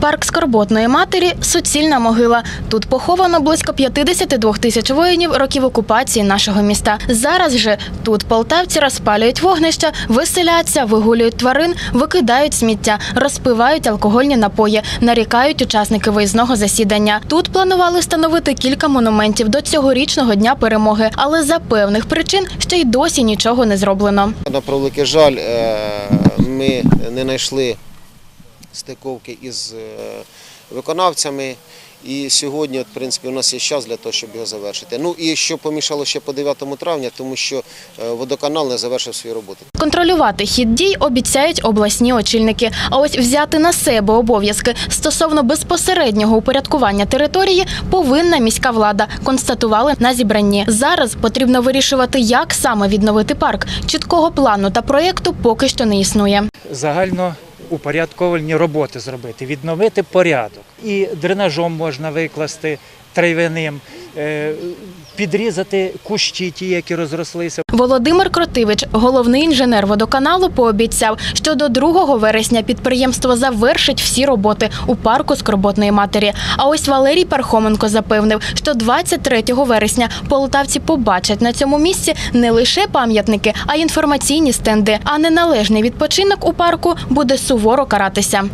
Парк скорботної матері суцільна могила. Тут поховано близько 52 тисяч воїнів років окупації нашого міста. Зараз же тут полтавці розпалюють вогнища, веселяться, вигулюють тварин, викидають сміття, розпивають алкогольні напої, нарікають учасники виїзного засідання. Тут планували встановити кілька монументів до цьогорічного дня перемоги, але за певних причин ще й досі нічого не зроблено. На превеликий жаль, е, ми не знайшли стиковки із е, виконавцями. І сьогодні, от, в принципі, у нас є час для того, щоб його завершити. Ну і що помішало ще по 9 травня, тому що е, водоканал не завершив свою роботу. Контролювати хід дій обіцяють обласні очільники. А ось взяти на себе обов'язки стосовно безпосереднього упорядкування території повинна міська влада. Констатували на зібранні. Зараз потрібно вирішувати, як саме відновити парк. Чіткого плану та проєкту поки що не існує. загально упорядковані роботи зробити, відновити порядок. І дренажом можна викласти травяним, е, підрізати кущі, ті, які розрослися. Володимир Кротивич, головний інженер водоканалу, пообіцяв, що до 2 вересня підприємство завершить всі роботи у парку скорботної матері. А ось Валерій Пархоменко запевнив, що 23 вересня полтавці побачать на цьому місці не лише пам'ятники, а й інформаційні стенди. А неналежний відпочинок у парку буде суворо каратися.